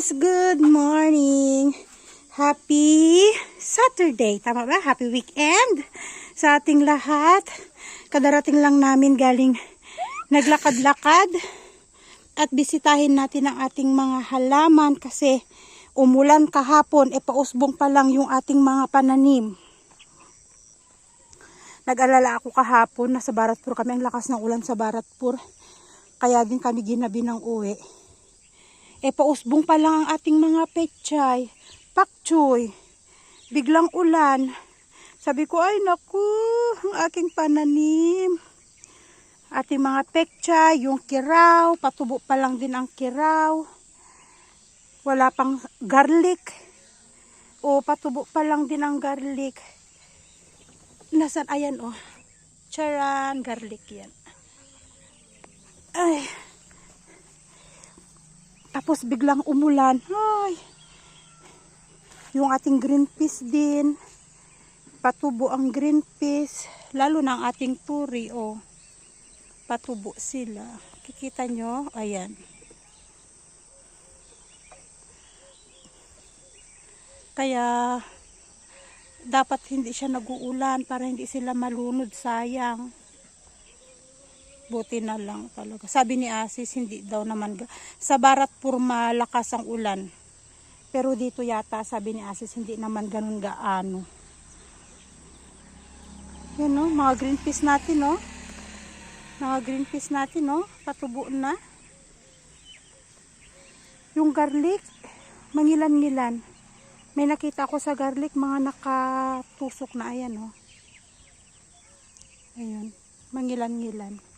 guys! Good morning! Happy Saturday! Tama ba? Happy weekend sa ating lahat. Kadarating lang namin galing naglakad-lakad at bisitahin natin ang ating mga halaman kasi umulan kahapon, e pausbong pa lang yung ating mga pananim. Nag-alala ako kahapon, nasa Baratpur kami, ang lakas ng ulan sa Baratpur. Kaya din kami ginabi ng uwi. E pausbong pa lang ang ating mga pechay, pakchoy. Biglang ulan. Sabi ko, ay naku, ang aking pananim. Ating mga pechay, yung kiraw, patubo pa lang din ang kiraw. Wala pang garlic. O patubo pa lang din ang garlic. Nasaan? Ayan oh. Charan, garlic yan. Ay. Tapos biglang umulan. Ay. Yung ating green peas din. Patubo ang green peas. Lalo na ating turi, oh. Patubo sila. Kikita nyo? Ayan. Kaya, dapat hindi siya naguulan para hindi sila malunod. Sayang. Buti na lang talaga. Sabi ni Asis, hindi daw naman. Sa barat pur malakas ang ulan. Pero dito yata, sabi ni Asis, hindi naman ganun gaano. Yan no, mga green peas natin no. Mga green peas natin no, patubo na. Yung garlic, mangilan-ngilan. May nakita ako sa garlic, mga nakatusok na ayan no. Ayun, mangilan-ngilan.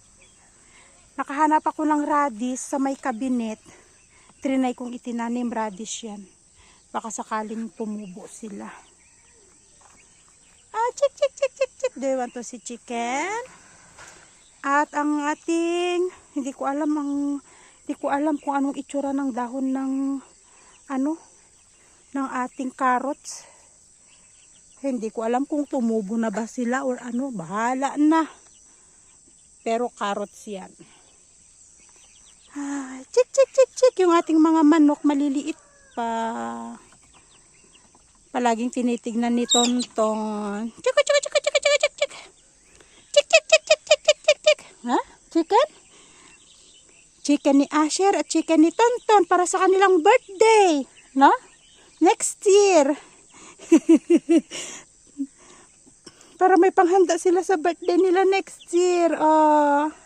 Nakahanap ako ng radish sa may kabinet. Trinay kong itinanim radish yan. Baka sakaling tumubo sila. Ah, chik, chik, chik, chik, chik. Do you want to see chicken? At ang ating, hindi ko alam ang, hindi ko alam kung anong itsura ng dahon ng, ano, ng ating carrots. Hindi ko alam kung tumubo na ba sila or ano, bahala na. Pero carrots yan. Ah, chik, chik, chik, chik. Yung ating mga manok maliliit pa. Palaging tinitignan ni Tonton. Chik, chik, chik, chik, chik, chik, chik, chik. Chik, chik, chik, chik, chik, chik, chik, chik. Ha? Chicken? Chicken ni Asher at chicken ni Tonton para sa kanilang birthday. No? Next year. para may panghanda sila sa birthday nila next year. Oh.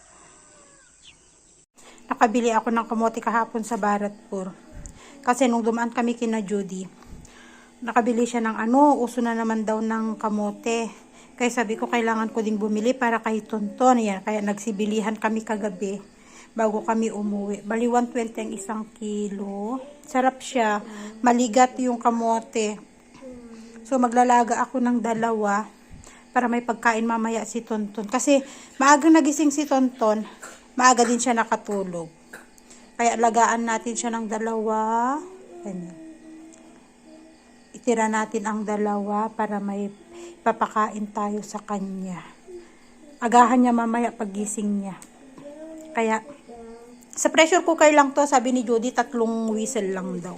Nakabili ako ng kamote kahapon sa Baratpur. Kasi nung dumaan kami kina Judy, nakabili siya ng ano, uso na naman daw ng kamote. Kaya sabi ko, kailangan ko ding bumili para kay Tonton. Yan, kaya nagsibilihan kami kagabi bago kami umuwi. Bali, 120 ang isang kilo. Sarap siya. Maligat yung kamote. So, maglalaga ako ng dalawa para may pagkain mamaya si Tonton. Kasi, maagang nagising si Tonton, maaga din siya nakatulog. Kaya, lagaan natin siya ng dalawa. Ganyan itira natin ang dalawa para may papakain tayo sa kanya. Agahan niya mamaya pagising niya. Kaya, sa pressure cooker lang to, sabi ni Judy, tatlong whistle lang daw.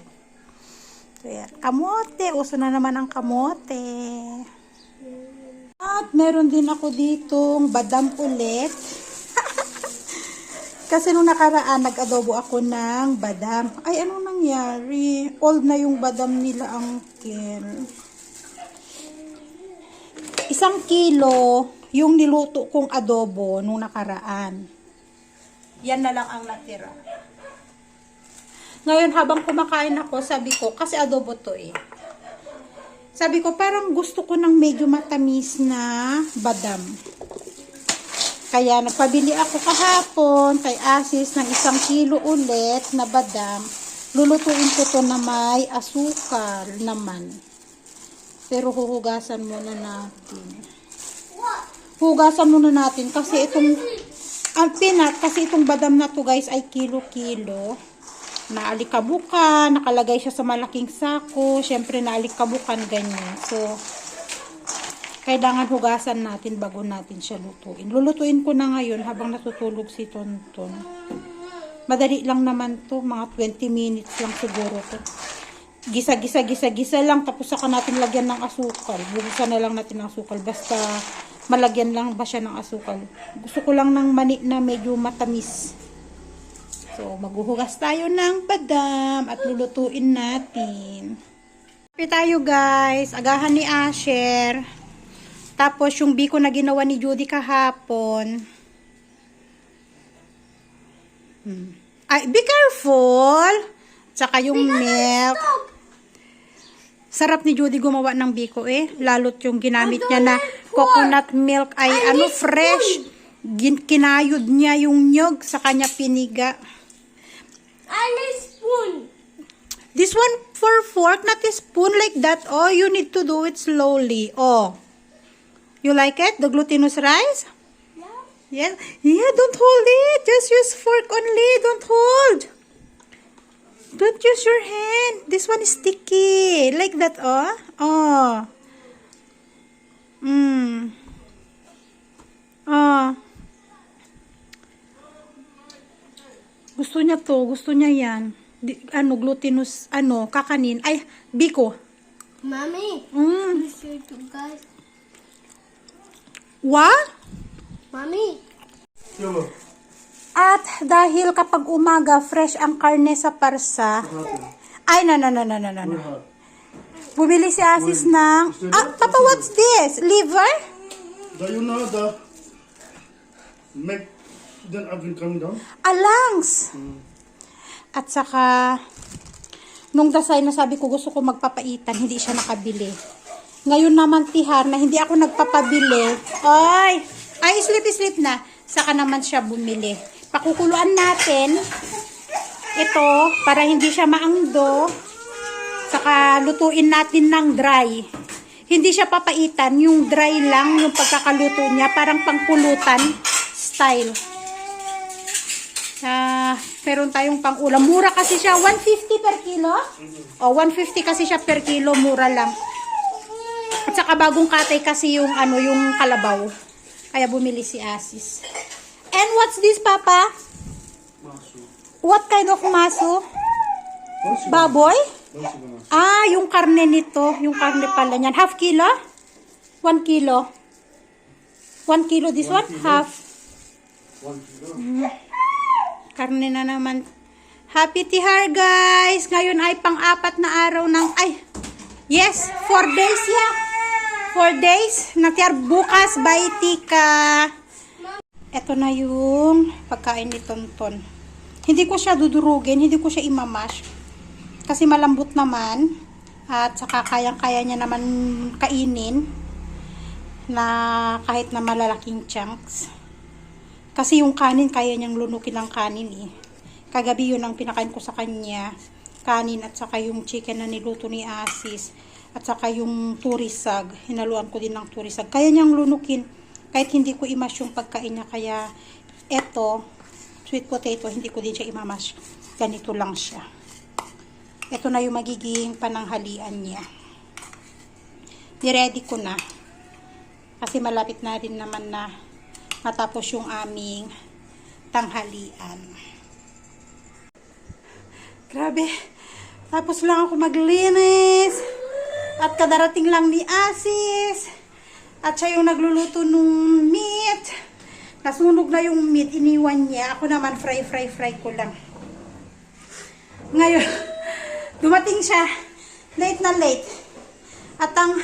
So, yan. Kamote. Uso na naman ang kamote. At meron din ako ditong badam ulit. Kasi nung nakaraan, nag-adobo ako ng badam. Ay, anong nangyari? Old na yung badam nila, uncle. Isang kilo yung niluto kong adobo nung nakaraan. Yan na lang ang natira. Ngayon, habang kumakain ako, sabi ko, kasi adobo to eh. Sabi ko, parang gusto ko ng medyo matamis na badam. Kaya nagpabili ako kahapon kay Asis ng isang kilo ulit na badam. Lulutuin ko to na may asukal naman. Pero huhugasan muna natin. Hugasan muna natin kasi itong ang pinat kasi itong badam na to guys ay kilo-kilo. Naalikabukan, nakalagay siya sa malaking sako. Syempre naalikabukan ganyan. So, kailangan hugasan natin bago natin siya lutuin. Lulutuin ko na ngayon habang natutulog si Tonton. Madali lang naman to, mga 20 minutes lang siguro to. Gisa, gisa, gisa, gisa lang, tapos saka natin lagyan ng asukal. Buhusan na lang natin ng asukal, basta malagyan lang ba siya ng asukal. Gusto ko lang ng mani na medyo matamis. So, maghuhugas tayo ng badam at lulutuin natin. Happy tayo guys, agahan ni Asher. Tapos yung biko na ginawa ni Judy kahapon. Hmm. Ay, be careful! Tsaka yung milk. Sarap ni Judy gumawa ng biko eh. Lalo't yung ginamit niya na coconut milk ay ano fresh. Gin kinayod niya yung nyog sa kanya piniga. I need spoon. This one for fork, not a spoon like that. Oh, you need to do it slowly. Oh. You like it? The glutinous rice? Yeah. Yeah. Yeah, don't hold it. Just use fork only. Don't hold. Don't use your hand. This one is sticky. Like that, oh. Oh. Mm. Oh. Gusto niya to. Gusto niya yan. Di, ano, glutinous, ano, kakanin. Ay, biko. Mommy, Mm. you show to guys. What? Mommy. At dahil kapag umaga, fresh ang karne sa parsa. Ay, na, na, na, na, na. na. Bumili si Asis ng... Ah, Papa, what's this? Liver? Do you know the make then oven coming down? Alangs! At saka, nung dasay na sabi ko gusto ko magpapaitan, hindi siya nakabili. Ngayon naman tihar na hindi ako nagpapabili. Ay! Ay, sleep, sleep na. Saka naman siya bumili. Pakukuluan natin. Ito, para hindi siya maangdo. Saka lutuin natin ng dry. Hindi siya papaitan, yung dry lang, yung pagkakaluto niya, parang pangpulutan style. Ah, meron tayong pang-ulam. Mura kasi siya, 150 per kilo? O, 150 kasi siya per kilo, mura lang. Saka bagong katay kasi yung ano, yung kalabaw. Kaya bumili si Asis. And what's this, Papa? Masu. What kind of maso? You Baboy? you gonna Ah, yung karne nito. Yung karne pala niyan. Half kilo? One kilo. One kilo this one? Half. one kilo. Karne na naman. Happy Tihar, guys! Ngayon ay pang-apat na araw ng... Ay! Yes! Four days, yeah! Four days. Nagtiyar bukas by Tika. Ito na yung pagkain ni Tonton. Hindi ko siya dudurugin, hindi ko siya imamash. Kasi malambot naman. At saka kayang-kaya niya naman kainin. Na kahit na malalaking chunks. Kasi yung kanin, kaya niyang lunukin ng kanin eh. Kagabi yun ang pinakain ko sa kanya. Kanin at saka yung chicken na niluto ni Asis. At saka yung turisag. Hinaluan ko din ng turisag. Kaya niyang lunukin. Kahit hindi ko imash yung pagkain niya. Kaya eto, sweet potato, hindi ko din siya imamash. Ganito lang siya. Ito na yung magiging pananghalian niya. Niready ko na. Kasi malapit na rin naman na matapos yung aming tanghalian. Grabe. Tapos lang ako maglinis. At kadarating lang ni Asis. At siya yung nagluluto nung meat. Nasunog na yung meat. Iniwan niya. Ako naman fry, fry, fry ko lang. Ngayon, dumating siya. Late na late. At ang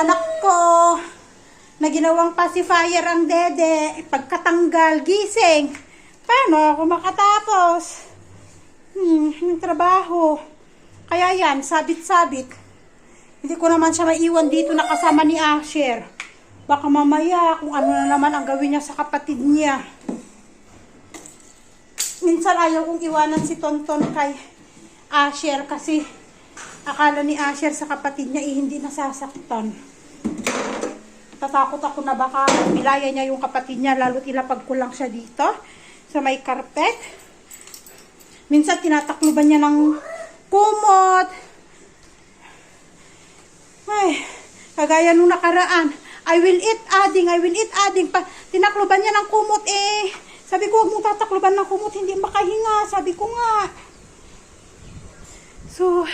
anak ko na ginawang pacifier ang dede, pagkatanggal, gising. Paano ako makatapos? Hmm, yung trabaho. Kaya yan, sabit-sabit. Hindi ko naman siya maiwan dito na kasama ni Asher. Baka mamaya kung ano na naman ang gawin niya sa kapatid niya. Minsan ayaw kong iwanan si Tonton kay Asher kasi akala ni Asher sa kapatid niya eh, hindi nasasaktan. Tatakot ako na baka bilaya niya yung kapatid niya lalo't ilapag ko lang siya dito sa may karpet. Minsan tinatakluban niya ng kumot. Ay, kagaya nung nakaraan. I will eat adding, I will eat adding. Pa, tinakluban niya ng kumot eh. Sabi ko, huwag mong tatakloban ng kumot, hindi makahinga. Sabi ko nga. So,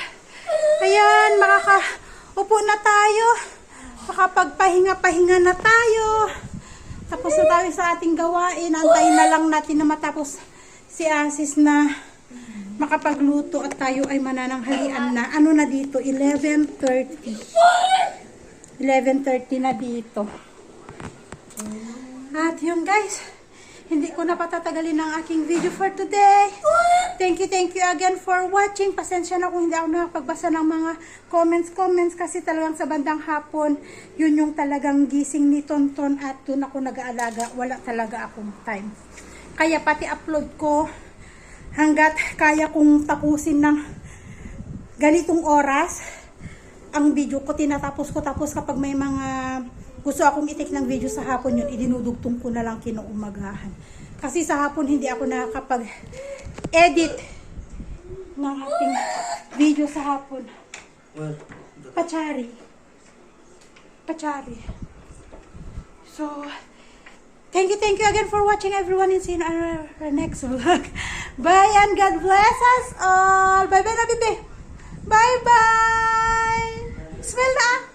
ayan, makaka... Upo na tayo. Makapagpahinga-pahinga na tayo. Tapos na tayo sa ating gawain. Antayin na lang natin na matapos si Asis na makapagluto at tayo ay manananghalian na. Ano na dito? 11.30. 11.30 na dito. At yun guys, hindi ko na patatagalin ang aking video for today. Thank you, thank you again for watching. Pasensya na kung hindi ako nakapagbasa ng mga comments, comments kasi talagang sa bandang hapon, yun yung talagang gising ni Tonton at doon ako nag-aalaga. Wala talaga akong time. Kaya pati upload ko hanggat kaya kong tapusin ng ganitong oras ang video ko tinatapos ko tapos kapag may mga gusto akong itik ng video sa hapon yun idinudugtong ko na lang kinuumagahan kasi sa hapon hindi ako nakakapag edit ng ating video sa hapon. Pachari. Pachari. So thank you thank you again for watching everyone and see you in our, our next vlog bye and God bless us all. Bye bye na bebe bye bye smell na ah.